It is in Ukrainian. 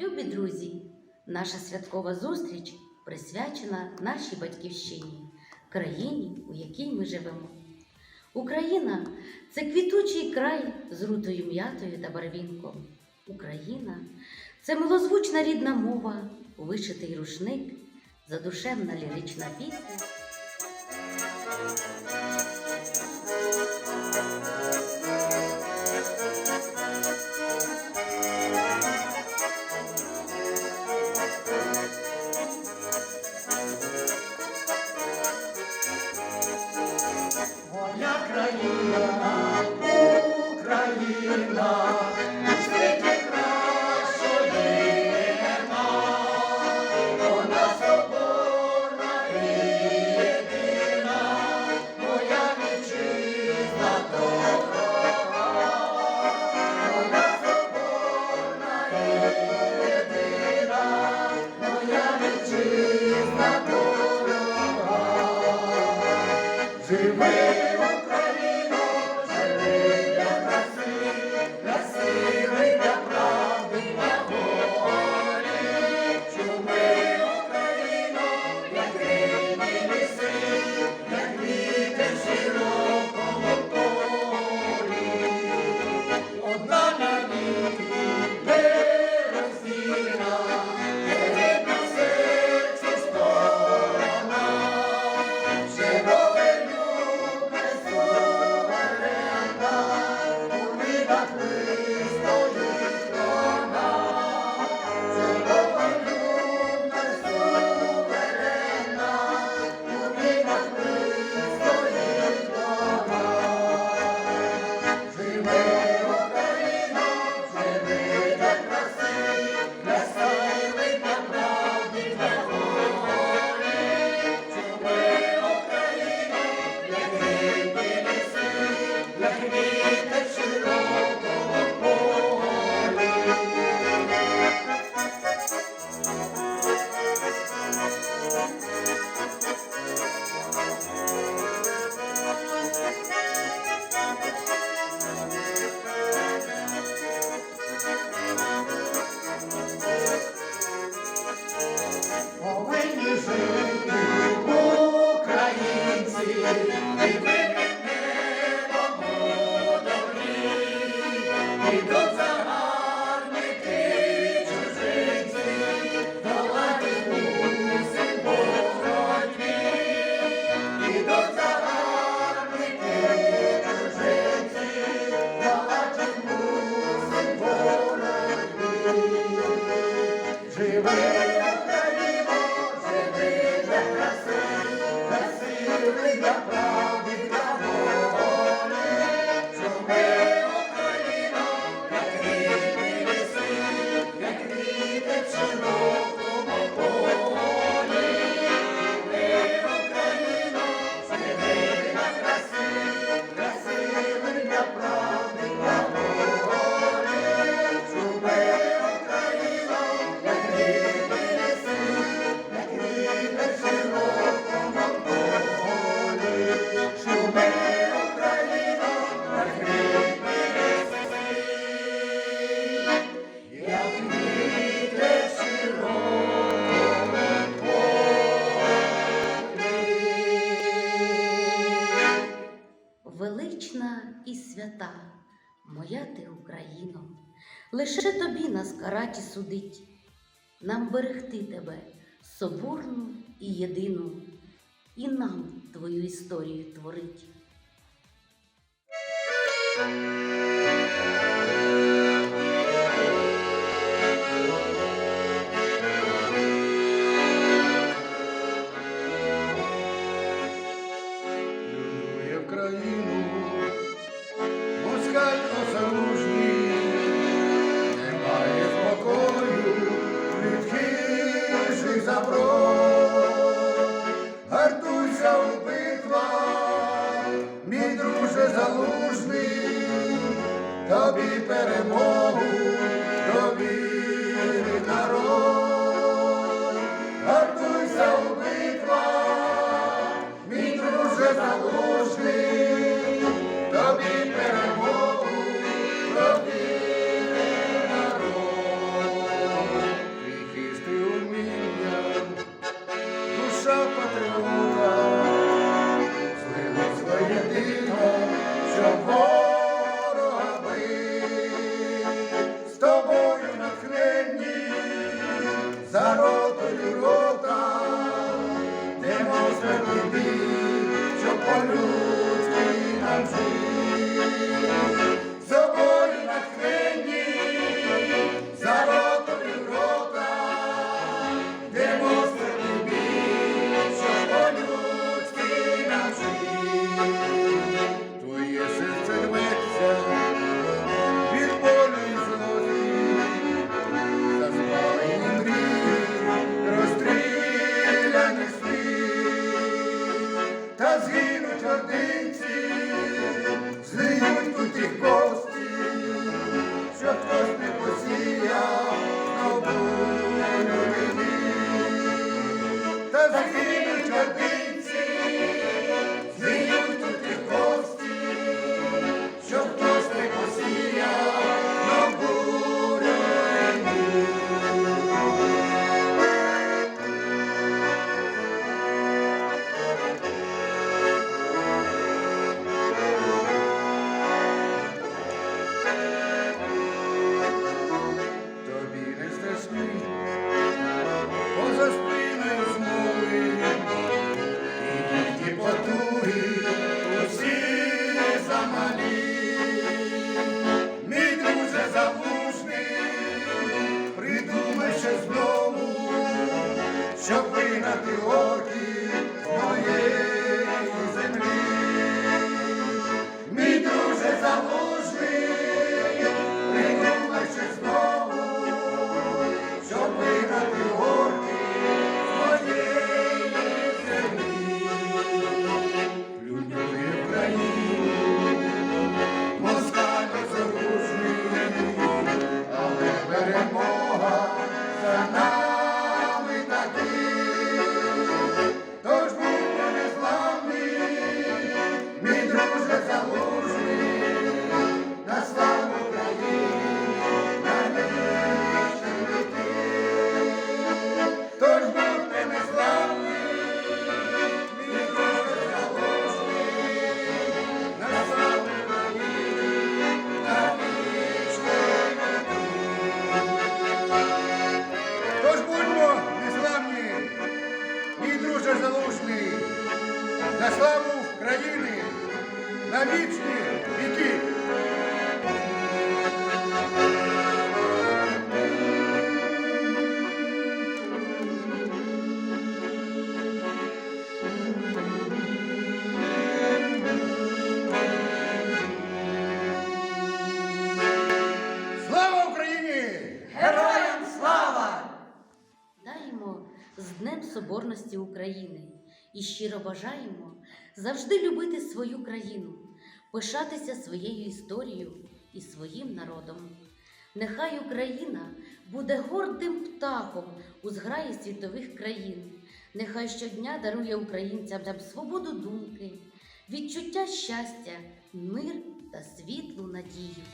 Любі друзі, наша святкова зустріч присвячена нашій батьківщині, країні, у якій ми живемо. Україна це квітучий край з рутою м'ятою та барвінком. Україна це милозвучна рідна мова, вишитий рушник, задушевна лірична пісня. we. Bye. вічна і свята, моя ти Україно, лише тобі нас караті судить, нам берегти тебе, соборну і єдину, і нам твою історію творить. Україну, пускай осоружні, немає спокою, від хижих заброд, гартуйся у битвах, мій друже залужний, тобі перемогу. and root in and sea. Yeter. вітаємо з Днем Соборності України і щиро бажаємо завжди любити свою країну, пишатися своєю історією і своїм народом. Нехай Україна буде гордим птахом у зграї світових країн, нехай щодня дарує українцям свободу думки, відчуття щастя, мир та світлу надію.